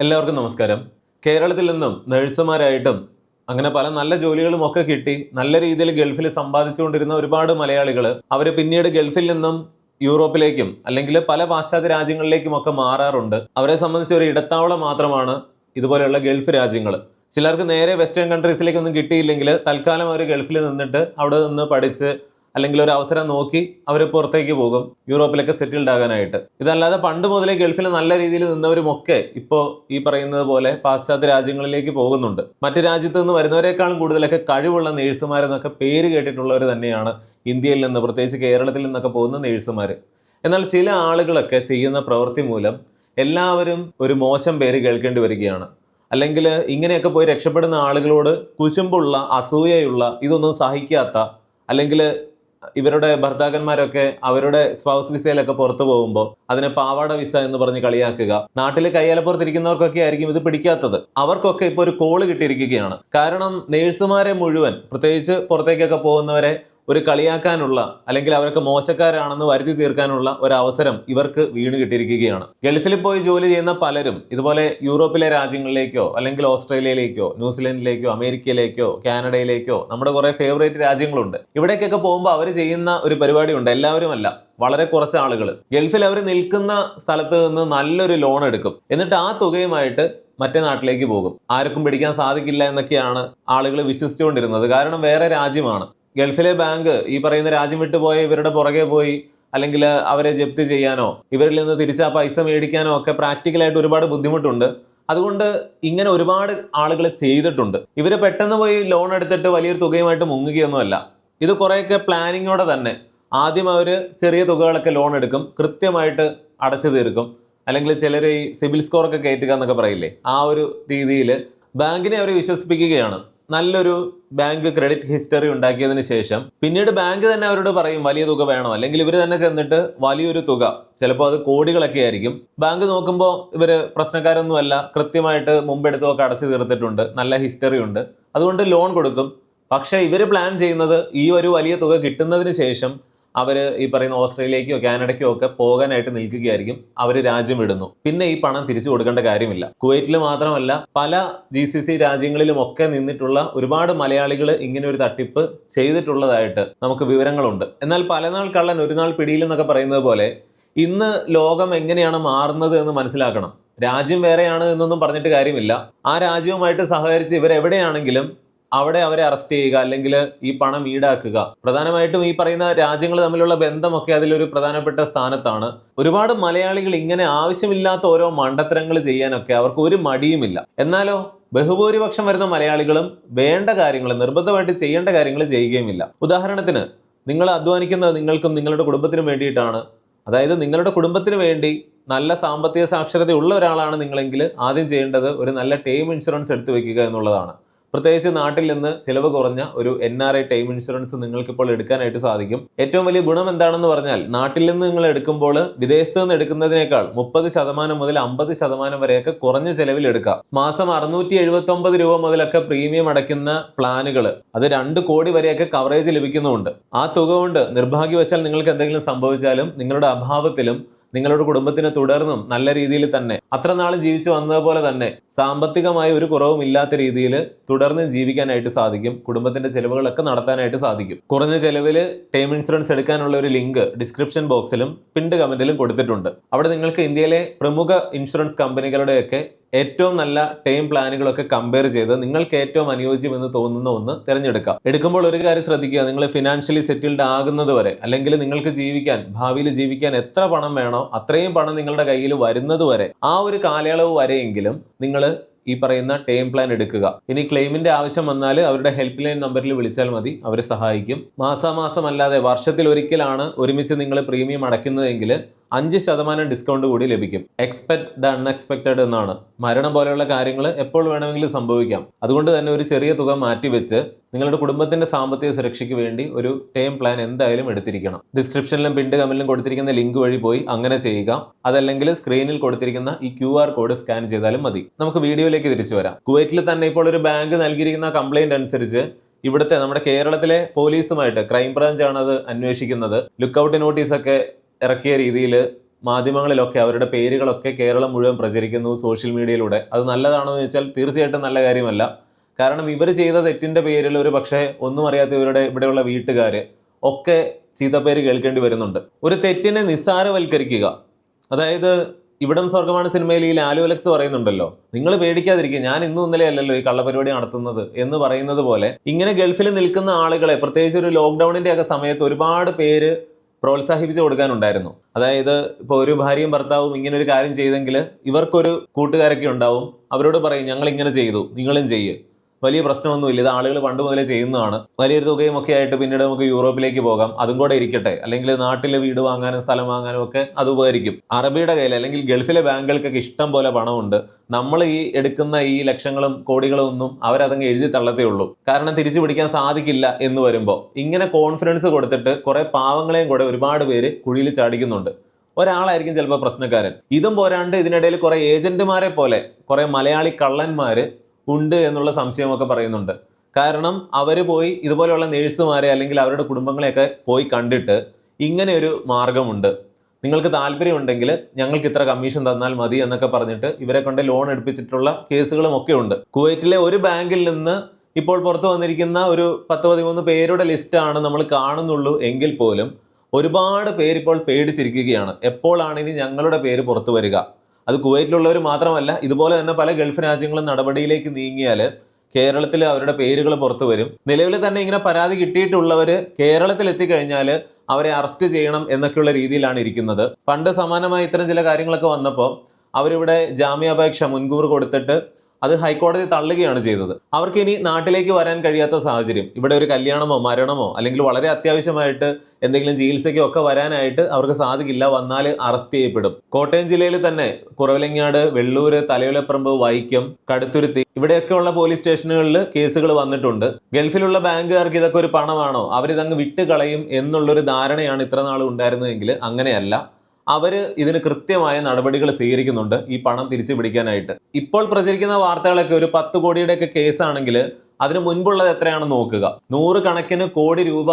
എല്ലാവർക്കും നമസ്കാരം. കേരളത്തിൽ നിന്നും നഴ്സുമാരായിട്ടും അങ്ങനെ പല നല്ല ജോലികളും ഒക്കെ കിട്ടി നല്ല രീതിയിൽ ഗൾഫിൽ സമ്പാദിച്ചുകൊണ്ടിരുന്ന ഒരുപാട് മലയാളികൾ അവർ പിന്നീട് ഗൾഫിൽ നിന്നും യൂറോപ്പിലേക്കും അല്ലെങ്കിൽ പല പാശ്ചാത്യ രാജ്യങ്ങളിലേക്കും ഒക്കെ മാറാറുണ്ട്. അവരെ സംബന്ധിച്ച് ഒരു ഇടത്താവളം മാത്രമാണ് ഇതുപോലെയുള്ള ഗൾഫ് രാജ്യങ്ങൾ ചിലർക്ക് നേരെ വെസ്റ്റേൺ കൺട്രീസിലേക്കൊന്നും കിട്ടിയില്ലെങ്കിൽ തൽക്കാലം അവർ ഗൾഫിൽ നിന്നിട്ട് അവിടെ നിന്ന് പഠിച്ച് അല്ലെങ്കിൽ ഒരു അവസരം നോക്കി അവർ പുറത്തേക്ക് പോകും. യൂറോപ്പിലൊക്കെ സെറ്റിൽഡ് ആകാനായിട്ട്. ഇതല്ലാതെ പണ്ട് മുതലേ ഗൾഫിൽ നല്ല രീതിയിൽ നിന്നവരുമൊക്കെ ഇപ്പോൾ ഈ പറയുന്നത് പോലെ പാശ്ചാത്യ രാജ്യങ്ങളിലേക്ക് പോകുന്നുണ്ട്. മറ്റു രാജ്യത്ത് നിന്ന് വരുന്നവരെക്കാളും കൂടുതലൊക്കെ കഴിവുള്ള നേഴ്സുമാരെന്നൊക്കെ പേര് കേട്ടിട്ടുള്ളവർ തന്നെയാണ് ഇന്ത്യയിൽ നിന്ന് പ്രത്യേകിച്ച് കേരളത്തിൽ നിന്നൊക്കെ പോകുന്ന നേഴ്സുമാർ എന്നാൽ ചില ആളുകളൊക്കെ ചെയ്യുന്ന പ്രവൃത്തി മൂലം എല്ലാവരും ഒരു മോശം പേര് കേൾക്കേണ്ടി വരികയാണ്. അല്ലെങ്കിൽ ഇങ്ങനെയൊക്കെ പോയി രക്ഷപ്പെടുന്ന ആളുകളോട് കുശുമ്പുള്ള അസൂയയുള്ള ഇതൊന്നും സഹിക്കാത്ത അല്ലെങ്കിൽ ഇവരുടെ ഭർത്താക്കന്മാരൊക്കെ അവരുടെ സ്പൗസ് വിസയിലൊക്കെ പുറത്തു പോകുമ്പോൾ അതിനെ പാവാട വിസ എന്ന് പറഞ്ഞ് കളിയാക്കുക. നാട്ടിൽ കയ്യാലപ്പുറത്തിരിക്കുന്നവർക്കൊക്കെ ആയിരിക്കും ഇത് പിടിക്കാത്തത്. അവർക്കൊക്കെ ഇപ്പോൾ ഒരു കോൾ കിട്ടിയിരിക്കുകയാണ്. കാരണം നേഴ്സുമാരെ മുഴുവൻ പ്രത്യേകിച്ച് പുറത്തേക്കൊക്കെ പോകുന്നവരെ ഒരു കളിയാക്കാനുള്ള അല്ലെങ്കിൽ അവരൊക്കെ മോശക്കാരാണെന്ന് വരുത്തി തീർക്കാനുള്ള ഒരു അവസരം ഇവർക്ക് വീണ് കിട്ടിയിരിക്കുകയാണ്. ഗൾഫിൽ പോയി ജോലി ചെയ്യുന്ന പലരും ഇതുപോലെ യൂറോപ്പിലെ രാജ്യങ്ങളിലേക്കോ അല്ലെങ്കിൽ ഓസ്ട്രേലിയയിലേക്കോ ന്യൂസിലൻഡിലേക്കോ അമേരിക്കയിലേക്കോ കാനഡയിലേക്കോ നമ്മുടെ കുറേ ഫേവറേറ്റ് രാജ്യങ്ങളുണ്ട്. ഇവിടേക്കൊക്കെ പോകുമ്പോൾ അവർ ചെയ്യുന്ന ഒരു പരിപാടിയുണ്ട്. എല്ലാവരും അല്ല വളരെ കുറച്ച് ആളുകൾ ഗൾഫിൽ അവർ നിൽക്കുന്ന സ്ഥലത്ത് നിന്ന് നല്ലൊരു ലോൺ എടുക്കും. എന്നിട്ട് ആ തുകയുമായിട്ട് മറ്റേ നാട്ടിലേക്ക് പോകും. ആർക്കും പിടിക്കാൻ സാധിക്കില്ല എന്നൊക്കെയാണ് ആളുകൾ വിശ്വസിച്ചുകൊണ്ടിരുന്നത്. കാരണം വേറെ രാജ്യമാണ്. ഗൾഫിലെ ബാങ്ക് ഈ പറയുന്ന രാജ്യം വിട്ടു പോയ ഇവരുടെ പുറകെ പോയി അല്ലെങ്കിൽ അവരെ ജപ്തി ചെയ്യാനോ ഇവരിൽ നിന്ന് തിരിച്ച് ആ പൈസ മേടിക്കാനോ ഒക്കെ പ്രാക്ടിക്കലായിട്ട് ഒരുപാട് ബുദ്ധിമുട്ടുണ്ട്. അതുകൊണ്ട് ഇങ്ങനെ ഒരുപാട് ആളുകൾ ചെയ്തിട്ടുണ്ട്. ഇവർ പെട്ടെന്ന് പോയി ലോൺ എടുത്തിട്ട് വലിയൊരു തുകയുമായിട്ട് മുങ്ങുകയൊന്നുമല്ല. ഇത് കുറേയൊക്കെ പ്ലാനിങ്ങോടെ തന്നെ. ആദ്യം അവർ ചെറിയ തുകകളൊക്കെ ലോൺ എടുക്കും കൃത്യമായിട്ട് അടച്ചു തീർക്കും. അല്ലെങ്കിൽ ചിലർ ഈ സിബിൽ സ്കോറൊക്കെ കയറ്റുക എന്നൊക്കെ പറയില്ലേ? ആ ഒരു രീതിയിൽ ബാങ്കിനെ അവർ വിശ്വസിപ്പിക്കുകയാണ്. നല്ലൊരു ബാങ്ക് ക്രെഡിറ്റ് ഹിസ്റ്ററി ഉണ്ടാക്കിയതിന് ശേഷം പിന്നീട് ബാങ്ക് തന്നെ അവരോട് പറയും വലിയ തുക വേണോ? അല്ലെങ്കിൽ ഇവർ തന്നെ ചെന്നിട്ട് വലിയൊരു തുക ചിലപ്പോൾ അത് കോടികളൊക്കെ ആയിരിക്കും. ബാങ്ക് നോക്കുമ്പോൾ ഇവർ പ്രശ്നക്കാരൊന്നുമല്ല കൃത്യമായിട്ട് മുമ്പെടുത്തൊക്കെ അടച്ചു തീർത്തിട്ടുണ്ട് നല്ല ഹിസ്റ്ററി ഉണ്ട്. അതുകൊണ്ട് ലോൺ കൊടുക്കും. പക്ഷേ ഇവർ പ്ലാൻ ചെയ്യുന്നത് ഈ ഒരു വലിയ തുക കിട്ടുന്നതിന് ശേഷം അവർ ഈ പറയുന്ന ഓസ്ട്രേലിയക്കോ കാനഡയ്ക്കോ ഒക്കെ പോകാനായിട്ട് നിൽക്കുകയായിരിക്കും. അവർ രാജ്യം വിടുന്നു. പിന്നെ ഈ പണം തിരിച്ചു കൊടുക്കേണ്ട കാര്യമില്ല. കുവൈറ്റിൽ മാത്രമല്ല പല ജി സി സി രാജ്യങ്ങളിലും ഒക്കെ നിന്നിട്ടുള്ള ഒരുപാട് മലയാളികൾ ഇങ്ങനെ ഒരു തട്ടിപ്പ് ചെയ്തിട്ടുള്ളതായിട്ട് നമുക്ക് വിവരങ്ങളുണ്ട്. എന്നാൽ പലനാൾ കള്ളൻ ഒരു നാൾ പിടിയിലെന്നൊക്കെ പറയുന്നത് പോലെ ഇന്ന് ലോകം എങ്ങനെയാണ് മാറുന്നത് എന്ന് മനസ്സിലാക്കണം. രാജ്യം വേറെയാണ് എന്നൊന്നും പറഞ്ഞിട്ട് കാര്യമില്ല. ആ രാജ്യവുമായിട്ട് സഹകരിച്ച് ഇവരെവിടെയാണെങ്കിലും അവിടെ അവരെ അറസ്റ്റ് ചെയ്യുക അല്ലെങ്കിൽ ഈ പണം ഈടാക്കുക. പ്രധാനമായിട്ടും ഈ പറയുന്ന രാജ്യങ്ങൾ തമ്മിലുള്ള ബന്ധമൊക്കെ അതിലൊരു പ്രധാനപ്പെട്ട സ്ഥാനത്താണ്. ഒരുപാട് മലയാളികൾ ഇങ്ങനെ ആവശ്യമില്ലാത്ത ഓരോ മണ്ടത്തരങ്ങൾ ചെയ്യാനൊക്കെ അവർക്ക് ഒരു മടിയുമില്ല. എന്നാലോ ബഹുഭൂരിപക്ഷം വരുന്ന മലയാളികളും വേണ്ട കാര്യങ്ങൾ നിർബന്ധമായിട്ട് ചെയ്യേണ്ട കാര്യങ്ങൾ ചെയ്യുകയുമില്ല. ഉദാഹരണത്തിന് നിങ്ങൾ അധ്വാനിക്കുന്നത് നിങ്ങൾക്കും നിങ്ങളുടെ കുടുംബത്തിനും വേണ്ടിയിട്ടാണ്. അതായത് നിങ്ങളുടെ കുടുംബത്തിന് വേണ്ടി നല്ല സാമ്പത്തിക സാക്ഷരത ഉള്ള ഒരാളാണ് നിങ്ങളെങ്കിൽ ആദ്യം ചെയ്യേണ്ടത് ഒരു നല്ല ടേം ഇൻഷുറൻസ് എടുത്തു വെക്കുക എന്നുള്ളതാണ്. പ്രത്യേകിച്ച് നാട്ടിൽ നിന്ന് ചിലവ് കുറഞ്ഞ ഒരു N R I term insurance നിങ്ങൾക്ക് ഇപ്പോൾ എടുക്കാനായിട്ട് സാധിക്കും. ഏറ്റവും വലിയ ഗുണം എന്താണെന്ന് പറഞ്ഞാൽ നാട്ടിൽ നിന്ന് നിങ്ങൾ എടുക്കുമ്പോൾ വിദേശത്ത് നിന്ന് എടുക്കുന്നതിനേക്കാൾ മുപ്പത് ശതമാനം മുതൽ അമ്പത് ശതമാനം വരെയൊക്കെ കുറഞ്ഞ ചെലവിൽ എടുക്കാം മാസം അറുന്നൂറ്റി എഴുപത്തി ഒമ്പത് രൂപ മുതലൊക്കെ പ്രീമിയം അടയ്ക്കുന്ന പ്ലാനുകൾ അത് രണ്ട് കോടി വരെയൊക്കെ കവറേജ് ലഭിക്കുന്നുണ്ട് ആ തുക കൊണ്ട് നിർഭാഗ്യവശാൽ നിങ്ങൾക്ക് എന്തെങ്കിലും സംഭവിച്ചാലും നിങ്ങളുടെ അഭാവത്തിലും നിങ്ങളുടെ കുടുംബത്തിന് തുടർന്നും നല്ല രീതിയിൽ തന്നെ അത്ര നാളും ജീവിച്ചു വന്നതുപോലെ തന്നെ സാമ്പത്തികമായ ഒരു കുറവും ഇല്ലാത്ത രീതിയിൽ തുടർന്ന് ജീവിക്കാനായിട്ട് സാധിക്കും. കുടുംബത്തിന്റെ ചെലവുകളൊക്കെ നടത്താനായിട്ട് സാധിക്കും. കുറഞ്ഞ ചെലവിൽ ടേം ഇൻഷുറൻസ് എടുക്കാനുള്ള ഒരു ലിങ്ക് ഡിസ്ക്രിപ്ഷൻ ബോക്സിലും പിൻഡ് കമന്റിലും കൊടുത്തിട്ടുണ്ട്. അവിടെ നിങ്ങൾക്ക് ഇന്ത്യയിലെ പ്രമുഖ ഇൻഷുറൻസ് കമ്പനികളുടെയൊക്കെ ഏറ്റവും നല്ല ടേം പ്ലാനുകളൊക്കെ കമ്പയർ ചെയ്ത് നിങ്ങൾക്ക് ഏറ്റവും അനുയോജ്യമെന്ന് തോന്നുന്ന ഒന്ന് തിരഞ്ഞെടുക്കാം. എടുക്കുമ്പോൾ ഒരു കാര്യം ശ്രദ്ധിക്കുക നിങ്ങൾ ഫിനാൻഷ്യലി സെറ്റിൽഡ് ആകുന്നത് വരെ അല്ലെങ്കിൽ നിങ്ങൾക്ക് ജീവിക്കാൻ ഭാവിയിൽ ജീവിക്കാൻ എത്ര പണം വേണോ അത്രയും പണം നിങ്ങളുടെ കയ്യിൽ വരുന്നത് വരെ ആ ഒരു കാലയളവ് വരെയെങ്കിലും നിങ്ങൾ ഈ പറയുന്ന ടേം പ്ലാൻ എടുക്കുക. ഇനി ക്ലെയിമിന്റെ ആവശ്യം വന്നാൽ അവരുടെ ഹെൽപ്പ് ലൈൻ നമ്പറിൽ വിളിച്ചാൽ മതി അവരെ സഹായിക്കും. മാസാമാസം അല്ലാതെ വർഷത്തിൽ ഒരിക്കലാണ് ഒരുമിച്ച് നിങ്ങൾ പ്രീമിയം അടയ്ക്കുന്നതെങ്കിൽ അഞ്ച് ശതമാനം ഡിസ്കൗണ്ട് കൂടി ലഭിക്കും. എക്സ്പെക്ട് ദ അൺഎക്സ്പെക്റ്റഡ് എന്നാണ്. മരണം പോലെയുള്ള കാര്യങ്ങൾ എപ്പോൾ വേണമെങ്കിലും സംഭവിക്കാം. അതുകൊണ്ട് തന്നെ ഒരു ചെറിയ തുക മാറ്റിവെച്ച് നിങ്ങളുടെ കുടുംബത്തിന്റെ സാമ്പത്തിക സുരക്ഷയ്ക്ക് വേണ്ടി ഒരു ടേം പ്ലാൻ എന്തായാലും എടുത്തിരിക്കണം. ഡിസ്ക്രിപ്ഷനിലും പിൻഡ് കമന്റിലും കൊടുത്തിരിക്കുന്ന ലിങ്ക് വഴി പോയി അങ്ങനെ ചെയ്യുക. അതല്ലെങ്കിൽ സ്ക്രീനിൽ കൊടുത്തിരിക്കുന്ന ഈ ക്യു ആർ കോഡ് സ്കാൻ ചെയ്താലും മതി. നമുക്ക് വീഡിയോയിലേക്ക് തിരിച്ചു വരാം. കുവൈറ്റിൽ തന്നെ ഇപ്പോൾ ഒരു ബാങ്ക് നൽകിയിരിക്കുന്ന കംപ്ലൈന്റ് അനുസരിച്ച് ഇവിടുത്തെ നമ്മുടെ കേരളത്തിലെ പോലീസുമായിട്ട് ക്രൈം ബ്രാഞ്ച് ആണ് അത് അന്വേഷിക്കുന്നത് ലുക്കൌട്ട് നോട്ടീസൊക്കെ ഇറക്കിയ രീതിയിൽ മാധ്യമങ്ങളിലൊക്കെ അവരുടെ പേരുകളൊക്കെ കേരളം മുഴുവൻ പ്രചരിക്കുന്നു സോഷ്യൽ മീഡിയയിലൂടെ. അത് നല്ലതാണോ എന്ന് വെച്ചാൽ തീർച്ചയായിട്ടും നല്ല കാര്യമല്ല. കാരണം ഇവർ ചെയ്ത തെറ്റിന്റെ പേരിൽ ഒരു പക്ഷേ ഒന്നും അറിയാത്ത ഇവരുടെ ഇവിടെയുള്ള വീട്ടുകാർ ഒക്കെ പേര് കേൾക്കേണ്ടി വരുന്നുണ്ട്. ഒരു തെറ്റിനെ നിസ്സാരവൽക്കരിക്കുക. അതായത് ഇവിടം സ്വർഗമാണ് സിനിമയിൽ ഈ ലാലു അലക്സ് പറയുന്നുണ്ടല്ലോ. നിങ്ങൾ പേടിക്കാതിരിക്കുക. ഞാൻ ഇന്നും ഇന്നലെ അല്ലല്ലോ ഈ കള്ളപരിപാടി നടത്തുന്നത് എന്ന് പറയുന്നത് പോലെ ഇങ്ങനെ ഗൾഫിൽ നിൽക്കുന്ന ആളുകളെ പ്രത്യേകിച്ച് ഒരു ലോക്ക്ഡൌണിന്റെ ഒക്കെ സമയത്ത് ഒരുപാട് പേര് പ്രോത്സാഹിപ്പിച്ചു കൊടുക്കാനുണ്ടായിരുന്നു. അതായത് ഇപ്പോൾ ഒരു ഭാര്യയും ഭർത്താവും ഇങ്ങനെ ഒരു കാര്യം ചെയ്തെങ്കിൽ ഇവർക്കൊരു കൂട്ടുകാരൊക്കെ ഉണ്ടാവും. അവരോട് പറയും ഞങ്ങൾ ഇങ്ങനെ ചെയ്തു നിങ്ങളും ചെയ്യ്. വലിയ പ്രശ്നമൊന്നുമില്ല. ഇത് ആളുകൾ പണ്ട് മുതലേ ചെയ്യുന്നതാണ്. വലിയൊരു തുകയും ഒക്കെ ആയിട്ട് പിന്നീട് നമുക്ക് യൂറോപ്പിലേക്ക് പോകാം. അതും കൂടെ ഇരിക്കട്ടെ. അല്ലെങ്കിൽ നാട്ടിൽ വീട് വാങ്ങാനും സ്ഥലം വാങ്ങാനും ഒക്കെ അത് ഉപകരിക്കും. അറബിയുടെ കയ്യിൽ അല്ലെങ്കിൽ ഗൾഫിലെ ബാങ്കുകൾക്കൊക്കെ ഇഷ്ടം പോലെ പണമുണ്ട്. നമ്മൾ ഈ എടുക്കുന്ന ഈ ലക്ഷങ്ങളും കോടികളും ഒന്നും അവരതങ്ങ് എഴുതി തള്ളത്തേ ഉള്ളൂ. കാരണം തിരിച്ചു പിടിക്കാൻ സാധിക്കില്ല എന്ന് വരുമ്പോൾ ഇങ്ങനെ കോൺഫിഡൻസ് കൊടുത്തിട്ട് കുറെ പാവങ്ങളെയും കൂടെ ഒരുപാട് പേര് കുഴിയിൽ ചാടിക്കുന്നുണ്ട്. ഒരാളായിരിക്കും ചിലപ്പോൾ പ്രശ്നക്കാരൻ. ഇതും പോരാണ്ട് ഇതിനിടയിൽ കുറെ ഏജന്റുമാരെ പോലെ കുറെ മലയാളി കള്ളന്മാര് ഉണ്ട് എന്നുള്ള സംശയമൊക്കെ പറയുന്നുണ്ട്. കാരണം അവർ പോയി ഇതുപോലെയുള്ള നേഴ്സുമാരെ അല്ലെങ്കിൽ അവരുടെ കുടുംബങ്ങളെയൊക്കെ പോയി കണ്ടിട്ട് ഇങ്ങനെ ഒരു മാർഗമുണ്ട്. നിങ്ങൾക്ക് താല്പര്യമുണ്ടെങ്കിൽ ഞങ്ങൾക്ക് ഇത്ര കമ്മീഷൻ തന്നാൽ മതി എന്നൊക്കെ പറഞ്ഞിട്ട് ഇവരെ കൊണ്ട് ലോൺ എടുപ്പിച്ചിട്ടുള്ള കേസുകളും ഒക്കെ ഉണ്ട്. കുവൈറ്റിലെ ഒരു ബാങ്കിൽ നിന്ന് ഇപ്പോൾ പുറത്തു വന്നിരിക്കുന്ന ഒരു പത്ത് പതിമൂന്ന് പേരുടെ ലിസ്റ്റാണ് നമ്മൾ കാണുന്നുള്ളൂ എങ്കിൽ പോലും ഒരുപാട് പേരിപ്പോൾ പേടിച്ചിരിക്കുകയാണ്. എപ്പോഴാണ് ഇനി ഞങ്ങളുടെ പേര് പുറത്തു വരിക? അത് കുവൈറ്റിലുള്ളവർ മാത്രമല്ല ഇതുപോലെ തന്നെ പല ഗൾഫ് രാജ്യങ്ങളും നടപടിയിലേക്ക് നീങ്ങിയാൽ കേരളത്തിൽ അവരുടെ പേരുകൾ പുറത്തു വരും. നിലവിൽ തന്നെ ഇങ്ങനെ പരാതി കിട്ടിയിട്ടുള്ളവർ കേരളത്തിൽ എത്തിക്കഴിഞ്ഞാൽ അവരെ അറസ്റ്റ് ചെയ്യണം എന്നൊക്കെയുള്ള രീതിയിലാണ് ഇരിക്കുന്നത്. പണ്ട് സമാനമായി ഇത്തരം ചില കാര്യങ്ങളൊക്കെ വന്നപ്പോൾ അവരിവിടെ ജാമ്യാപേക്ഷ മുൻകൂർ കൊടുത്തിട്ട് അത് ഹൈക്കോടതി തള്ളുകയാണ് ചെയ്തത്. അവർക്ക് ഇനി നാട്ടിലേക്ക് വരാൻ കഴിയാത്ത സാഹചര്യം. ഇവിടെ ഒരു കല്യാണമോ മരണമോ അല്ലെങ്കിൽ വളരെ അത്യാവശ്യമായിട്ട് എന്തെങ്കിലും ചികിത്സയ്ക്കോ ഒക്കെ വരാനായിട്ട് അവർക്ക് സാധിക്കില്ല വന്നാൽ അറസ്റ്റ് ചെയ്യപ്പെടും. കോട്ടയം ജില്ലയിൽ തന്നെ കുറവിലങ്ങാട് വെള്ളൂര് തലയോലപ്പറമ്പ് വൈക്കം കടുത്തുരുത്തി ഇവിടെയൊക്കെയുള്ള പോലീസ് സ്റ്റേഷനുകളിൽ കേസുകൾ വന്നിട്ടുണ്ട്. ഗൾഫിലുള്ള ബാങ്കുകാർക്ക് ഇതൊക്കെ ഒരു പണമാണോ? അവരിതങ്ങ് വിട്ടുകളയും എന്നുള്ളൊരു ധാരണയാണ് ഇത്ര നാൾ ഉണ്ടായിരുന്നതെങ്കിൽ അങ്ങനെയല്ല. അവർ ഇതിന് കൃത്യമായ നടപടികൾ സ്വീകരിക്കുന്നുണ്ട് ഈ പണം തിരിച്ചു പിടിക്കാനായിട്ട്. ഇപ്പോൾ പ്രചരിക്കുന്ന വാർത്തകളൊക്കെ ഒരു പത്ത് കോടിയുടെയൊക്കെ കേസാണെങ്കിൽ അതിന് മുൻപുള്ളത് എത്രയാണെന്ന് നോക്കുക. നൂറ് കണക്കിന് കോടി രൂപ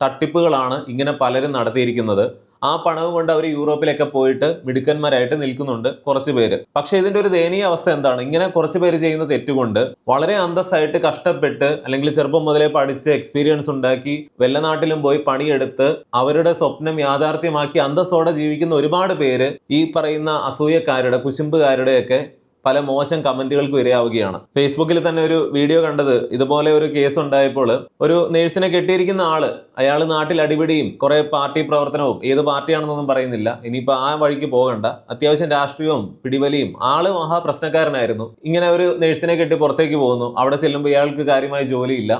തട്ടിപ്പുകളാണ് ഇങ്ങനെ പലരും നടത്തിയിരിക്കുന്നത്. ആ പണവും കൊണ്ട് അവർ യൂറോപ്പിലൊക്കെ പോയിട്ട് മിടുക്കന്മാരായിട്ട് നിൽക്കുന്നുണ്ട് കുറച്ച് പേര്. പക്ഷേ ഇതിന്റെ ഒരു ദയനീയ അവസ്ഥ എന്താണ്? ഇങ്ങനെ കുറച്ച് പേര് ചെയ്യുന്ന തെറ്റുകൊണ്ട് വളരെ അന്തസ്സായിട്ട് കഷ്ടപ്പെട്ട് അല്ലെങ്കിൽ ചെറുപ്പം മുതലേ പഠിച്ച് എക്സ്പീരിയൻസ് ഉണ്ടാക്കി വല്ല നാട്ടിലും പോയി പണിയെടുത്ത് അവരുടെ സ്വപ്നം യാഥാർത്ഥ്യമാക്കി അന്തസ്സോടെ ജീവിക്കുന്ന ഒരുപാട് പേര് ഈ പറയുന്ന അസൂയക്കാരുടെ കുശുമ്പുകാരുടെയൊക്കെ പല മോശം കമന്റുകൾക്ക് ഇരയാവുകയാണ്. ഫേസ്ബുക്കിൽ തന്നെ ഒരു വീഡിയോ കണ്ടത് ഇതുപോലെ ഒരു കേസ് ഉണ്ടായപ്പോൾ ഒരു നേഴ്സിനെ കെട്ടിയിരിക്കുന്ന ആൾ അയാൾ നാട്ടിൽ അടിപിടിയും കുറെ പാർട്ടി പ്രവർത്തനവും ഏത് പാർട്ടിയാണെന്നൊന്നും പറയുന്നില്ല. ഇനിയിപ്പോൾ ആ വഴിക്ക് പോകണ്ട. അത്യാവശ്യം രാഷ്ട്രീയവും പിടിവലിയും ആൾ മഹാപ്രശ്നക്കാരനായിരുന്നു. ഇങ്ങനെ ഒരു നേഴ്സിനെ കെട്ടി പുറത്തേക്ക് പോകുന്നു. അവിടെ ചെല്ലുമ്പോൾ ഇയാൾക്ക് കാര്യമായ ജോലിയില്ല.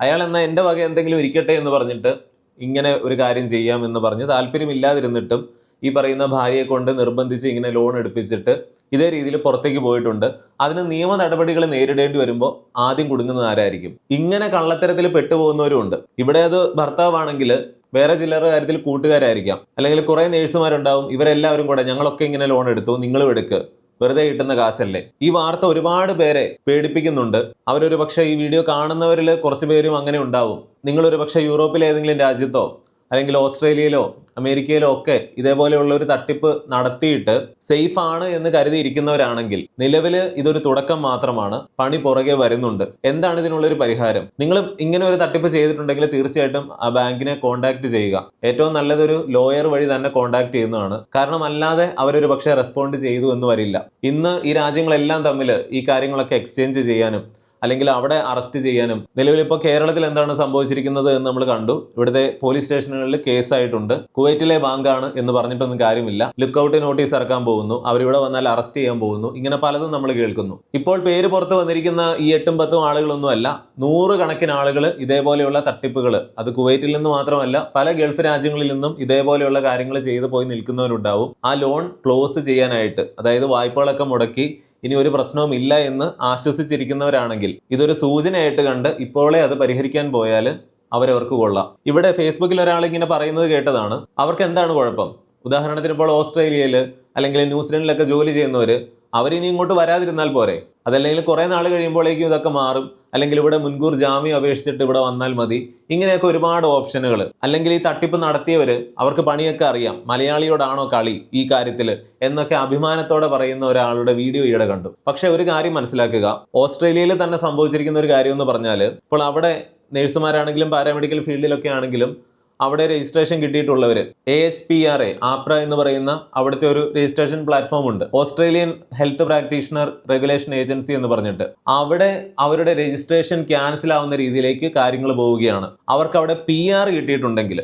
അയാൾ എന്നാൽ എന്റെ വക എന്തെങ്കിലും ഇരിക്കട്ടെ എന്ന് പറഞ്ഞിട്ട് ഇങ്ങനെ ഒരു കാര്യം ചെയ്യാം എന്ന് പറഞ്ഞ് താല്പര്യമില്ലാതിരുന്നിട്ടും ഈ പറയുന്ന ഭാര്യയെ കൊണ്ട് നിർബന്ധിച്ച് ഇങ്ങനെ ലോൺ എടുപ്പിച്ചിട്ട് ഇതേ രീതിയിൽ പുറത്തേക്ക് പോയിട്ടുണ്ട്. അതിന് നിയമ നടപടികൾ നേരിടേണ്ടി വരുമ്പോൾ ആദ്യം കുടുങ്ങുന്നത് ആരായിരിക്കും? ഇങ്ങനെ കള്ളത്തരത്തിൽ പെട്ടുപോകുന്നവരുമുണ്ട് ഇവിടെ അത് ഭർത്താവാണെങ്കിൽ വേറെ ചിലരുടെ കാര്യത്തിൽ കൂട്ടുകാരായിരിക്കാം. അല്ലെങ്കിൽ കുറേ നേഴ്സുമാരുണ്ടാവും ഇവരെല്ലാവരും കൂടെ ഞങ്ങളൊക്കെ ഇങ്ങനെ ലോൺ എടുത്തു നിങ്ങളും എടുക്കുക വെറുതെ കിട്ടുന്ന കാശല്ലേ? ഈ വാർത്ത ഒരുപാട് പേരെ പേടിപ്പിക്കുന്നുണ്ട്. അവരൊരു പക്ഷേ ഈ വീഡിയോ കാണുന്നവരിൽ കുറച്ച് പേരും അങ്ങനെ ഉണ്ടാവും. നിങ്ങളൊരു പക്ഷേ യൂറോപ്പിലെ ഏതെങ്കിലും രാജ്യത്തോ അല്ലെങ്കിൽ ഓസ്ട്രേലിയയിലോ അമേരിക്കയിലോ ഒക്കെ ഇതേപോലെയുള്ള ഒരു തട്ടിപ്പ് നടത്തിയിട്ട് സേഫ് ആണ് എന്ന് കരുതിയിരിക്കുന്നവരാണെങ്കിൽ നിലവിൽ ഇതൊരു തുടക്കം മാത്രമാണ്. പണി പുറകെ വരുന്നുണ്ട്. എന്താണ് ഇതിനുള്ള ഒരു പരിഹാരം? നിങ്ങൾ ഇങ്ങനെ ഒരു തട്ടിപ്പ് ചെയ്തിട്ടുണ്ടെങ്കിൽ തീർച്ചയായിട്ടും ആ ബാങ്കിനെ കോൺടാക്ട് ചെയ്യുക. ഏറ്റവും നല്ലതൊരു ലോയർ വഴി തന്നെ കോൺടാക്ട് ചെയ്യുന്നതാണ്. കാരണം അല്ലാതെ അവരൊരു പക്ഷേ റെസ്പോണ്ട് ചെയ്തു എന്ന് വരില്ല. ഇന്ന് ഈ രാജ്യങ്ങളെല്ലാം തമ്മിൽ ഈ കാര്യങ്ങളൊക്കെ എക്സ്ചേഞ്ച് ചെയ്യാനും അല്ലെങ്കിൽ അവിടെ അറസ്റ്റ് ചെയ്യാനും നിലവിൽ ഇപ്പോൾ കേരളത്തിൽ എന്താണ് സംഭവിച്ചിരിക്കുന്നത് എന്ന് നമ്മൾ കണ്ടു. ഇവിടുത്തെ പോലീസ് സ്റ്റേഷനുകളിൽ കേസായിട്ടുണ്ട്. കുവൈറ്റിലെ ബാങ്കാണ് എന്ന് പറഞ്ഞിട്ടൊന്നും കാര്യമില്ല. ലുക്കൌട്ട് നോട്ടീസ് ഇറക്കാൻ പോകുന്നു. അവരിവിടെ വന്നാൽ അറസ്റ്റ് ചെയ്യാൻ പോകുന്നു. ഇങ്ങനെ പലതും നമ്മൾ കേൾക്കുന്നു. ഇപ്പോൾ പേര് പുറത്ത് വന്നിരിക്കുന്ന ഈ എട്ടും പത്തും ആളുകളൊന്നുമല്ല നൂറുകണക്കിന് ആളുകൾ ഇതേപോലെയുള്ള തട്ടിപ്പുകൾ അത് കുവൈറ്റിൽ നിന്ന് മാത്രമല്ല പല ഗൾഫ് രാജ്യങ്ങളിൽ നിന്നും ഇതേപോലെയുള്ള കാര്യങ്ങൾ ചെയ്തു പോയി നിൽക്കുന്നവരുണ്ടാവും. ആ ലോൺ ക്ലോസ് ചെയ്യാനായിട്ട് അതായത് വായ്പകളൊക്കെ മുടക്കി ഇനി ഒരു പ്രശ്നവും ഇല്ല എന്ന് ആശ്വസിച്ചിരിക്കുന്നവരാണെങ്കിൽ ഇതൊരു സൂചനയായിട്ട് കണ്ട് ഇപ്പോഴേ അത് പരിഹരിക്കാൻ പോയാൽ അവരവർക്ക് കൊള്ളാം. ഇവിടെ ഫേസ്ബുക്കിൽ ഒരാൾ ഇങ്ങനെ പറയുന്നത് കേട്ടതാണ്. അവർക്ക് എന്താണ് കുഴപ്പം? ഉദാഹരണത്തിന് ഇപ്പോൾ ഓസ്ട്രേലിയയിൽ അല്ലെങ്കിൽ ന്യൂസിലൻഡിലൊക്കെ ജോലി ചെയ്യുന്നവർ അവരിനി ഇങ്ങോട്ട് വരാതിരുന്നാൽ പോരെ. അതല്ലെങ്കിൽ കുറേ നാൾ കഴിയുമ്പോഴേക്കും ഇതൊക്കെ മാറും. അല്ലെങ്കിൽ ഇവിടെ മുൻകൂർ ജാമ്യം അപേക്ഷിച്ചിട്ട് ഇവിടെ വന്നാൽ മതി. ഇങ്ങനെയൊക്കെ ഒരുപാട് ഓപ്ഷനുകൾ. അല്ലെങ്കിൽ ഈ തട്ടിപ്പ് നടത്തിയവർ അവർക്ക് പണിയൊക്കെ അറിയാം. മലയാളിയോടാണോ കളി ഈ കാര്യത്തിൽ എന്നൊക്കെ അഭിമാനത്തോടെ പറയുന്ന ഒരാളുടെ വീഡിയോ ഈയിടെ കണ്ടു. പക്ഷെ ഒരു കാര്യം മനസ്സിലാക്കുക. ഓസ്ട്രേലിയയിൽ തന്നെ സംഭവിച്ചിരിക്കുന്ന ഒരു കാര്യം എന്ന് പറഞ്ഞാൽ ഇപ്പോൾ അവിടെ നേഴ്സുമാരാണെങ്കിലും പാരാമെഡിക്കൽ ഫീൽഡിലൊക്കെ ആണെങ്കിലും അവിടെ registration കിട്ടിയിട്ടുള്ളവർ A H P R A AHPRA എന്ന് പറയുന്ന അവിടുത്തെ ഒരു രജിസ്ട്രേഷൻ പ്ലാറ്റ്ഫോം ഉണ്ട്. Australian health practitioner regulation agency എന്ന് പറഞ്ഞിട്ട്. അവിടെ അവരുടെ രജിസ്ട്രേഷൻ ക്യാൻസൽ ആവുന്ന രീതിയിലേക്ക് കാര്യങ്ങൾ പോവുകയാണ്. അവർക്ക് അവിടെ പി ആർ കിട്ടിയിട്ടുണ്ടെങ്കിൽ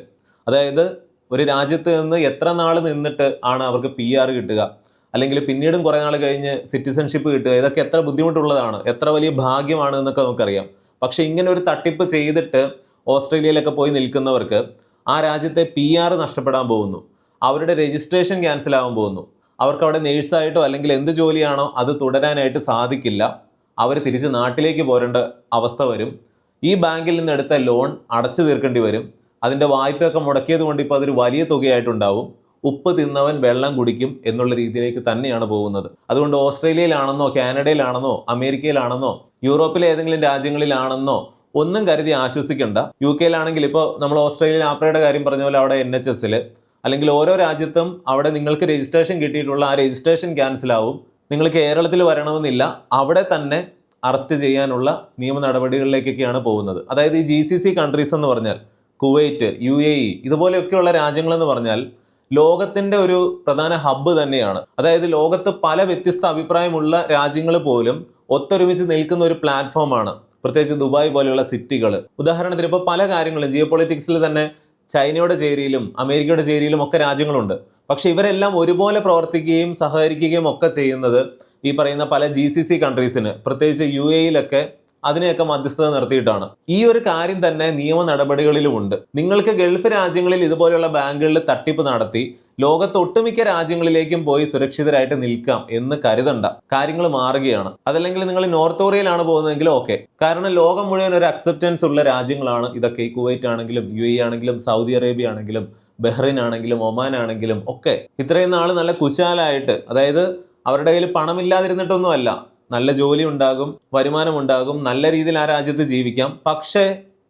അതായത് ഒരു രാജ്യത്ത് നിന്ന് എത്ര നാൾ നിന്നിട്ട് ആണ് അവർക്ക് പി ആർ കിട്ടുക? അല്ലെങ്കിൽ പിന്നീടും കുറേ നാൾ കഴിഞ്ഞ് സിറ്റിസൺഷിപ്പ് കിട്ടുക? ഇതൊക്കെ എത്ര ബുദ്ധിമുട്ടുള്ളതാണ്? എത്ര വലിയ ഭാഗ്യമാണ് എന്നൊക്കെ നമുക്കറിയാം. പക്ഷേ ഇങ്ങനെ ഒരു തട്ടിപ്പ് ചെയ്തിട്ട് ഓസ്ട്രേലിയയിലൊക്കെ പോയി നിൽക്കുന്നവർക്ക് ആ രാജ്യത്തെ പി ആർ നഷ്ടപ്പെടാൻ പോകുന്നു. അവരുടെ രജിസ്ട്രേഷൻ ക്യാൻസൽ ആവാൻ പോകുന്നു. അവർക്ക് അവിടെ നേഴ്സായിട്ടോ അല്ലെങ്കിൽ എന്ത് ജോലിയാണോ അത് തുടരാനായിട്ട് സാധിക്കില്ല. അവർ തിരിച്ച് നാട്ടിലേക്ക് പോരേണ്ട അവസ്ഥ വരും. ഈ ബാങ്കിൽ നിന്ന് എടുത്ത ലോൺ അടച്ചു തീർക്കേണ്ടി വരും. അതിന്റെ വായ്പയൊക്കെ മുടക്കിയത് കൊണ്ട് ഇപ്പോൾ അതൊരു വലിയ തുകയായിട്ടുണ്ടാവും. ഉപ്പ് തിന്നവൻ വെള്ളം കുടിക്കും എന്നുള്ള രീതിയിലേക്ക് തന്നെയാണ് പോകുന്നത്. അതുകൊണ്ട് ഓസ്ട്രേലിയയിലാണെന്നോ കാനഡയിലാണെന്നോ അമേരിക്കയിലാണെന്നോ യൂറോപ്പിലെ ഏതെങ്കിലും രാജ്യങ്ങളിലാണെന്നോ ഒന്നും കരുതി ആശ്വസിക്കേണ്ട. യു കെയിലാണെങ്കിൽ ഇപ്പോൾ നമ്മൾ ഓസ്ട്രേലിയയിൽ ആപ്രയുടെ കാര്യം പറഞ്ഞ പോലെ അവിടെ എൻ എച്ച് എസിൽ അല്ലെങ്കിൽ ഓരോ രാജ്യത്തും അവിടെ നിങ്ങൾക്ക് രജിസ്ട്രേഷൻ കിട്ടിയിട്ടുള്ള ആ രജിസ്ട്രേഷൻ ക്യാൻസൽ ആവും. നിങ്ങൾ കേരളത്തിൽ വരണമെന്നില്ല. അവിടെ തന്നെ അറസ്റ്റ് ചെയ്യാനുള്ള നിയമ നടപടികളിലേക്കൊക്കെയാണ് പോകുന്നത്. അതായത് ഈ ജി സി സി കൺട്രീസ് എന്ന് പറഞ്ഞാൽ കുവൈറ്റ് യു എ ഇ ഇതുപോലെയൊക്കെയുള്ള രാജ്യങ്ങളെന്ന് പറഞ്ഞാൽ ലോകത്തിന്റെ ഒരു പ്രധാന ഹബ്ബ് തന്നെയാണ്. അതായത് ലോകത്ത് പല വ്യത്യസ്ത അഭിപ്രായമുള്ള രാജ്യങ്ങൾ പോലും ഒത്തൊരുമിച്ച് നിൽക്കുന്ന ഒരു പ്ലാറ്റ്ഫോമാണ് പ്രത്യേകിച്ച് ദുബായ് പോലെയുള്ള സിറ്റികൾ ഉദാഹരണത്തിന് ഇപ്പോൾ പല കാര്യങ്ങളും ജിയോ പൊളിറ്റിക്സിൽ തന്നെ ചൈനയുടെ ചേരിയിലും അമേരിക്കയുടെ ചേരിയിലും ഒക്കെ രാജ്യങ്ങളുണ്ട്. പക്ഷേ ഇവരെല്ലാം ഒരുപോലെ പ്രവർത്തിക്കുകയും സഹകരിക്കുകയും ഒക്കെ ചെയ്യുന്നത് ഈ പറയുന്ന പല ജി സി സി കൺട്രീസിന് പ്രത്യേകിച്ച് യു എയിലൊക്കെ അതിനെയൊക്കെ മധ്യസ്ഥത നിർത്തിയിട്ടാണ്. ഈ ഒരു കാര്യം തന്നെ നിയമ നടപടികളിലുമുണ്ട് നിങ്ങൾക്ക് ഗൾഫ് രാജ്യങ്ങളിൽ ഇതുപോലെയുള്ള ബാങ്കുകളിൽ തട്ടിപ്പ് നടത്തി ലോകത്ത് ഒട്ടുമിക്ക രാജ്യങ്ങളിലേക്കും പോയി സുരക്ഷിതരായിട്ട് നിൽക്കാം എന്ന് കരുതണ്ട കാര്യങ്ങൾ മാറുകയാണ്. അതല്ലെങ്കിൽ നിങ്ങൾ നോർത്ത് കൊറിയയിലാണ് പോകുന്നതെങ്കിൽ ഓക്കെ. കാരണം ലോകം മുഴുവൻ ഒരു അക്സെപ്റ്റൻസ് ഉള്ള രാജ്യങ്ങളാണ് ഇതൊക്കെ. കുവൈറ്റ് ആണെങ്കിലും യു എ ആണെങ്കിലും സൗദി അറേബ്യ ആണെങ്കിലും ബഹ്റിൻ ആണെങ്കിലും ഒമാൻ ആണെങ്കിലും ഒക്കെ. ഇത്രയും നാൾ നല്ല കുശാലായിട്ട് അതായത് അവരുടെ കയ്യിൽ പണമില്ലാതിരുന്നിട്ടൊന്നുമല്ല നല്ല ജോലി ഉണ്ടാകും വരുമാനം ഉണ്ടാകും നല്ല രീതിയിൽ ആ രാജ്യത്ത് ജീവിക്കാം. പക്ഷേ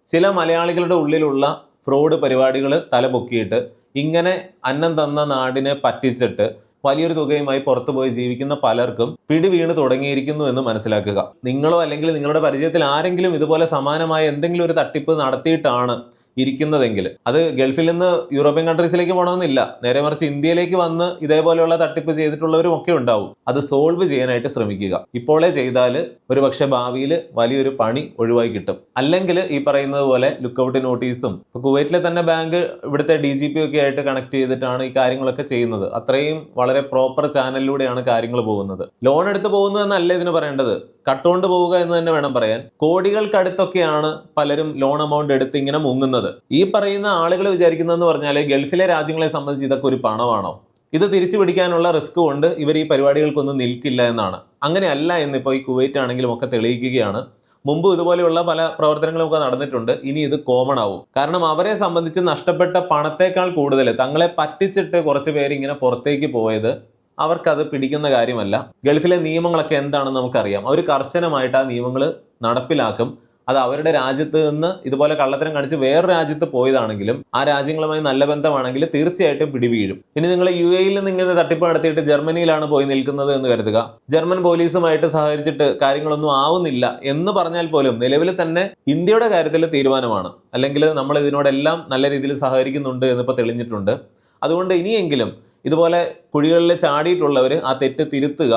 ചില മലയാളികളുടെ ഉള്ളിലുള്ള ഫ്രോഡ് പരിപാടികൾ തലപൊക്കിയിട്ട് ഇങ്ങനെ അന്നം തന്ന നാടിനെ പറ്റിച്ചിട്ട് വലിയൊരു തുകയുമായി പുറത്തു പോയി ജീവിക്കുന്ന പലർക്കും പിടി വീണ് തുടങ്ങിയിരിക്കുന്നു എന്ന് മനസ്സിലാക്കുക. നിങ്ങളോ അല്ലെങ്കിൽ നിങ്ങളുടെ പരിചയത്തിൽ ആരെങ്കിലും ഇതുപോലെ സമാനമായ എന്തെങ്കിലും ഒരു തട്ടിപ്പ് നടത്തിയിട്ടാണ് ഇരിക്കുന്നതെങ്കിൽ. അത് ഗൾഫിൽ നിന്ന് യൂറോപ്യൻ കൺട്രീസിലേക്ക് പോകണമെന്നില്ല. നേരെ മറിച്ച് ഇന്ത്യയിലേക്ക് വന്ന് ഇതേപോലെയുള്ള തട്ടിപ്പ് ചെയ്തിട്ടുള്ളവരും ഒക്കെ ഉണ്ടാവും. അത് സോൾവ് ചെയ്യാനായിട്ട് ശ്രമിക്കുക. ഇപ്പോഴേ ചെയ്താൽ ഒരു പക്ഷേ ഭാവിയിൽ വലിയൊരു പണി ഒഴിവായി കിട്ടും. അല്ലെങ്കിൽ ഈ പറയുന്നത് പോലെ ലുക്കൗട്ട് നോട്ടീസും കുവൈറ്റിലെ തന്നെ ബാങ്ക് ഇവിടുത്തെ ഡി ജി പി ഒക്കെ ആയിട്ട് കണക്ട് ചെയ്തിട്ടാണ് ഈ കാര്യങ്ങളൊക്കെ ചെയ്യുന്നത്. അത്രയും വളരെ പ്രോപ്പർ ചാനലിലൂടെയാണ് കാര്യങ്ങൾ പോകുന്നത്. ലോൺ എടുത്ത് പോകുന്നു എന്നല്ല ഇതിന് പറയേണ്ടത്. കട്ടുകൊണ്ട് പോവുക എന്ന് തന്നെ വേണം പറയാൻ. കോടികൾക്കടുത്തൊക്കെയാണ് പലരും ലോൺ എമൗണ്ട് എടുത്ത് ഇങ്ങനെ മുങ്ങുന്നത്. ഈ പറയുന്ന ആളുകൾ വിചാരിക്കുന്നതെന്ന് പറഞ്ഞാൽ ഗൾഫിലെ രാജ്യങ്ങളെ സംബന്ധിച്ച് ഇതൊക്കെ ഒരു പണമാണോ? ഇത് തിരിച്ചു പിടിക്കാനുള്ള റിസ്ക് കൊണ്ട് ഇവർ ഈ പരിപാടികൾക്കൊന്നും നിൽക്കില്ല എന്നാണ്. അങ്ങനെയല്ല എന്നിപ്പോൾ ഈ കുവൈറ്റ് ആണെങ്കിലും ഒക്കെ തെളിയിക്കുകയാണ്. മുമ്പ് ഇതുപോലെയുള്ള പല പ്രവർത്തനങ്ങളും ഒക്കെ നടന്നിട്ടുണ്ട്. ഇനി ഇത് കോമൺ ആവും. കാരണം അവരെ സംബന്ധിച്ച് നഷ്ടപ്പെട്ട പണത്തേക്കാൾ കൂടുതൽ തങ്ങളെ പറ്റിച്ചിട്ട് കുറച്ച് പേര് ഇങ്ങനെ പുറത്തേക്ക് പോയത് അവർക്കത് പിടിക്കുന്ന കാര്യമല്ല. ഗൾഫിലെ നിയമങ്ങളൊക്കെ എന്താണെന്ന് നമുക്കറിയാം. അവർ കർശനമായിട്ട് ആ നിയമങ്ങൾ നടപ്പിലാക്കും. അത് അവരുടെ രാജ്യത്ത് നിന്ന് ഇതുപോലെ കള്ളത്തരം കാണിച്ച് വേറെ രാജ്യത്ത് പോയതാണെങ്കിലും ആ രാജ്യങ്ങളുമായി നല്ല ബന്ധമാണെങ്കിൽ തീർച്ചയായിട്ടും പിടിവീഴും. ഇനി നിങ്ങൾ യു എയിൽ നിന്ന് ഇങ്ങനെ തട്ടിപ്പ് നടത്തിയിട്ട് ജർമ്മനിയിലാണ് പോയി നിൽക്കുന്നത് എന്ന് കരുതുക. ജർമ്മൻ പോലീസുമായിട്ട് സഹകരിച്ചിട്ട് കാര്യങ്ങളൊന്നും ആവുന്നില്ല എന്ന് പറഞ്ഞാൽ പോലും നിലവിൽ തന്നെ ഇന്ത്യയുടെ കാര്യത്തിൽ തീരുമാനമാണ്. അല്ലെങ്കിൽ നമ്മൾ ഇതിനോടെല്ലാം നല്ല രീതിയിൽ സഹകരിക്കുന്നുണ്ട് എന്നിപ്പോൾ തെളിഞ്ഞിട്ടുണ്ട്. അതുകൊണ്ട് ഇനിയെങ്കിലും ഇതുപോലെ കുഴികളിൽ ചാടിയിട്ടുള്ളവർ ആ തെറ്റ് തിരുത്തുക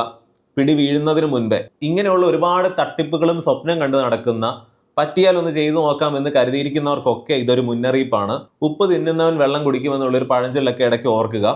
പിടി വീഴുന്നതിന് മുൻപേ. ഇങ്ങനെയുള്ള ഒരുപാട് തട്ടിപ്പുകളും സ്വപ്നം കണ്ടു നടക്കുന്ന പറ്റിയാൽ ഒന്ന് ചെയ്തു നോക്കാം എന്ന് കരുതിയിരിക്കുന്നവർക്കൊക്കെ ഇതൊരു മുന്നറിയിപ്പാണ്. ഉപ്പ് തിന്നുന്നവൻ വെള്ളം കുടിക്കുമെന്നുള്ളൊരു പഴഞ്ചൊല്ലൊക്കെ ഇടയ്ക്ക് ഓർക്കുക.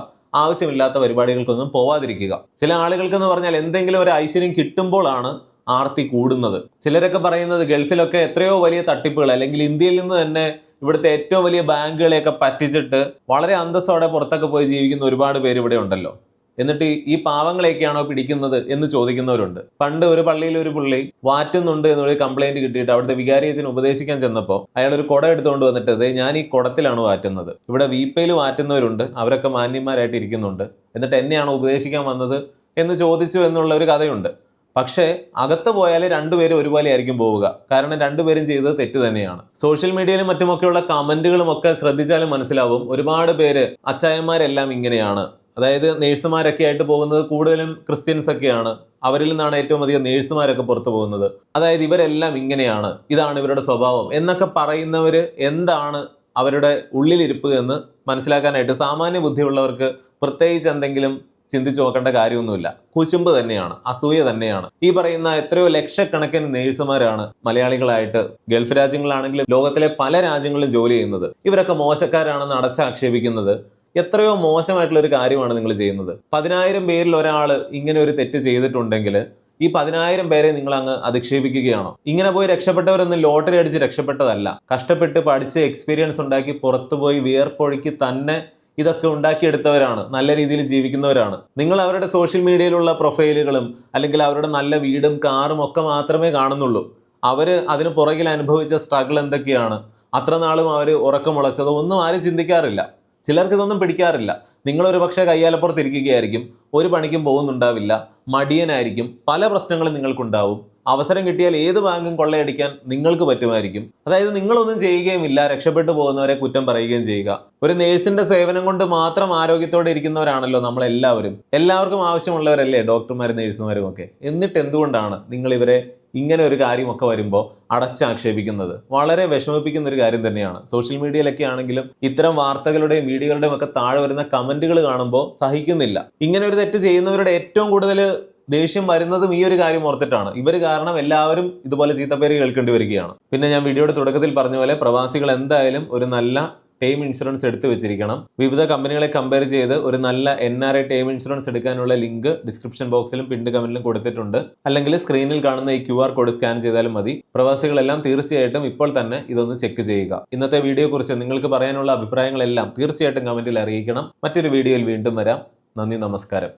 ആവശ്യമില്ലാത്ത പരിപാടികൾക്കൊന്നും പോവാതിരിക്കുക. ചില ആളുകൾക്കെന്ന് പറഞ്ഞാൽ എന്തെങ്കിലും ഒരു ഐശ്വര്യം കിട്ടുമ്പോഴാണ് ആർത്തി കൂടുന്നത്. ചിലരൊക്കെ പറയുന്നത് ഗൾഫിലൊക്കെ എത്രയോ വലിയ തട്ടിപ്പുകൾ അല്ലെങ്കിൽ ഇന്ത്യയിൽ നിന്ന് തന്നെ ഇവിടുത്തെ ഏറ്റവും വലിയ ബാങ്കുകളെയൊക്കെ പറ്റിച്ചിട്ട് വളരെ അന്തസ്സോടെ പുറത്തൊക്കെ പോയി ജീവിക്കുന്ന ഒരുപാട് പേര് ഇവിടെ ഉണ്ടല്ലോ. എന്നിട്ട് ഈ- പാവങ്ങളെയൊക്കെയാണോ പിടിക്കുന്നത് എന്ന് ചോദിക്കുന്നവരുണ്ട്. പണ്ട് ഒരു പള്ളിയിൽ ഒരു പുള്ളി വാറ്റുന്നുണ്ട് എന്നൊരു കംപ്ലൈന്റ് കിട്ടിയിട്ട് അവിടുത്തെ വികാരിയച്ചന് ഉപദേശിക്കാൻ ചെന്നപ്പോൾ അയാൾ ഒരു കുട എടുത്തുകൊണ്ട് വന്നിട്ട് ഞാൻ ഈ കുടത്തിലാണ് വാറ്റുന്നത്. ഇവിടെ വീപ്പയിൽ വാറ്റുന്നവരുണ്ട്. അവരൊക്കെ മാന്യന്മാരായിട്ട് ഇരിക്കുന്നുണ്ട്. എന്നിട്ട് എന്നെയാണോ ഉപദേശിക്കാൻ വന്നത്? എന്ന് ചോദിച്ചു എന്നുള്ള ഒരു കഥയുണ്ട്. പക്ഷേ അകത്ത് പോയാൽ രണ്ടുപേരും ഒരുപോലെ ആയിരിക്കും പോവുക. കാരണം രണ്ടുപേരും ചെയ്തത് തെറ്റ് തന്നെയാണ്. സോഷ്യൽ മീഡിയയിലും മറ്റുമൊക്കെയുള്ള കമന്റുകളും ഒക്കെ ശ്രദ്ധിച്ചാലും മനസ്സിലാവും ഒരുപാട് പേര് അച്ചായന്മാരെല്ലാം ഇങ്ങനെയാണ്. അതായത് നേഴ്സുമാരൊക്കെ ആയിട്ട് പോകുന്നത് കൂടുതലും ക്രിസ്ത്യൻസ് ഒക്കെയാണ്. അവരിൽ നിന്നാണ് ഏറ്റവും അധികം നേഴ്സുമാരൊക്കെ പുറത്തു പോകുന്നത്. അതായത് ഇവരെല്ലാം ഇങ്ങനെയാണ്. ഇതാണ് ഇവരുടെ സ്വഭാവം എന്നൊക്കെ പറയുന്നവർ എന്താണ് അവരുടെ ഉള്ളിലിരിപ്പ് എന്ന് മനസ്സിലാക്കാനായിട്ട് സാമാന്യ ബുദ്ധിയുള്ളവർക്ക് പ്രത്യേകിച്ച് എന്തെങ്കിലും ചിന്തിച്ചു നോക്കേണ്ട കാര്യമൊന്നുമില്ല. കുശുമ്പ് തന്നെയാണ് അസൂയ തന്നെയാണ്. ഈ പറയുന്ന എത്രയോ ലക്ഷക്കണക്കിന് നേഴ്സുമാരാണ് മലയാളികളായിട്ട് ഗൾഫ് രാജ്യങ്ങളാണെങ്കിലും ലോകത്തിലെ പല രാജ്യങ്ങളിലും ജോലി ചെയ്യുന്നത്. ഇവരൊക്കെ മോശക്കാരാണെന്ന് അടച്ചാക്ഷേപിക്കുന്നത് എത്രയോ മോശമായിട്ടുള്ള ഒരു കാര്യമാണ് നിങ്ങൾ ചെയ്യുന്നത്. പതിനായിരം പേരിൽ ഒരാൾ ഇങ്ങനെ ഒരു തെറ്റ് ചെയ്തിട്ടുണ്ടെങ്കിൽ ഈ പതിനായിരം പേരെ നിങ്ങൾ അങ്ങ് അധിക്ഷേപിക്കുകയാണോ? ഇങ്ങനെ പോയി രക്ഷപ്പെട്ടവരൊന്നും ലോട്ടറി അടിച്ച് രക്ഷപ്പെട്ടതല്ല. കഷ്ടപ്പെട്ട് പഠിച്ച് എക്സ്പീരിയൻസ് ഉണ്ടാക്കി പുറത്തുപോയി വിയർപ്പൊഴുക്കി തന്നെ ഇതൊക്കെ ഉണ്ടാക്കിയെടുത്തവരാണ്. നല്ല രീതിയിൽ ജീവിക്കുന്നവരാണ്. നിങ്ങൾ അവരുടെ സോഷ്യൽ മീഡിയയിലുള്ള പ്രൊഫൈലുകളും അല്ലെങ്കിൽ അവരുടെ നല്ല വീടും കാറും ഒക്കെ മാത്രമേ കാണുന്നുള്ളൂ. അവർ അതിന് പുറകിൽ അനുഭവിച്ച സ്ട്രഗിൾ എന്തൊക്കെയാണ്? അത്ര നാളും അവർ ഉറക്കമുളച്ചത് ഒന്നും ആരും ചിന്തിക്കാറില്ല. ചിലർക്ക് ഇതൊന്നും പിടിക്കാറില്ല. നിങ്ങളൊരു പക്ഷേ കയ്യാലപ്പുറത്ത് ഇരിക്കുകയായിരിക്കും ഒരു പണിക്കും പോകുന്നുണ്ടാവില്ല മടിയനായിരിക്കും പല പ്രശ്നങ്ങളും നിങ്ങൾക്കുണ്ടാവും. അവസരം കിട്ടിയാൽ ഏത് ബാങ്കും കൊള്ളയടിക്കാൻ നിങ്ങൾക്ക് പറ്റുമായിരിക്കും. അതായത് നിങ്ങളൊന്നും ചെയ്യുകയുമില്ല രക്ഷപ്പെട്ടു പോകുന്നവരെ കുറ്റം പറയുകയും ചെയ്യുക. ഒരു നേഴ്സിന്റെ സേവനം കൊണ്ട് മാത്രം ആരോഗ്യത്തോടെ ഇരിക്കുന്നവരാണല്ലോ നമ്മൾ എല്ലാവരും എല്ലാവർക്കും ആവശ്യമുള്ളവരല്ലേ ഡോക്ടർമാരും നേഴ്സുമാരും ഒക്കെ? എന്നിട്ട് എന്തുകൊണ്ടാണ് നിങ്ങൾ ഇവരെ ഇങ്ങനെ ഒരു കാര്യമൊക്കെ വരുമ്പോൾ അടച്ചാക്ഷേപിക്കുന്നത്? വളരെ വിഷമിപ്പിക്കുന്ന ഒരു കാര്യം തന്നെയാണ്. സോഷ്യൽ മീഡിയയിലൊക്കെ ആണെങ്കിലും ഇത്തരം വാർത്തകളുടെയും വീഡിയോകളുടെയും ഒക്കെ താഴെ വരുന്ന കമന്റുകൾ കാണുമ്പോൾ സഹിക്കുന്നില്ല. ഇങ്ങനെ ഒരു തെറ്റ് ചെയ്യുന്നവരുടെ ഏറ്റവും കൂടുതൽ ദേഷ്യം വരുന്നതും ഈ ഒരു കാര്യം ഓർത്തിട്ടാണ്. ഇവർ കാരണം എല്ലാവരും ഇതുപോലെ ചീത്തപ്പേര് കേൾക്കേണ്ടി വരികയാണ്. പിന്നെ ഞാൻ വീഡിയോയുടെ തുടക്കത്തിൽ പറഞ്ഞ പോലെ പ്രവാസികൾ എന്തായാലും ഒരു നല്ല ടേം ഇൻഷുറൻസ് എടുത്തു വെച്ചിരിക്കണം. വിവിധ കമ്പനികളെ കമ്പയർ ചെയ്ത് ഒരു നല്ല N R I term insurance എടുക്കാനുള്ള ലിങ്ക് ഡിസ്ക്രിപ്ഷൻ ബോക്സിലും പിണ്ട് കമന്റിലും കൊടുത്തിട്ടുണ്ട്. അല്ലെങ്കിൽ സ്ക്രീനിൽ കാണുന്ന ഈ ക്യു ആർ കോഡ് സ്കാൻ ചെയ്താലും മതി. പ്രവാസികളെല്ലാം തീർച്ചയായിട്ടും ഇപ്പോൾ തന്നെ ഇതൊന്ന് ചെക്ക് ചെയ്യുക. ഇന്നത്തെ വീഡിയോ കുറിച്ച് നിങ്ങൾക്ക് പറയാനുള്ള അഭിപ്രായങ്ങളെല്ലാം തീർച്ചയായിട്ടും കമന്റിൽ അറിയിക്കണം. മറ്റൊരു വീഡിയോയിൽ വീണ്ടും വരാം. നന്ദി നമസ്കാരം.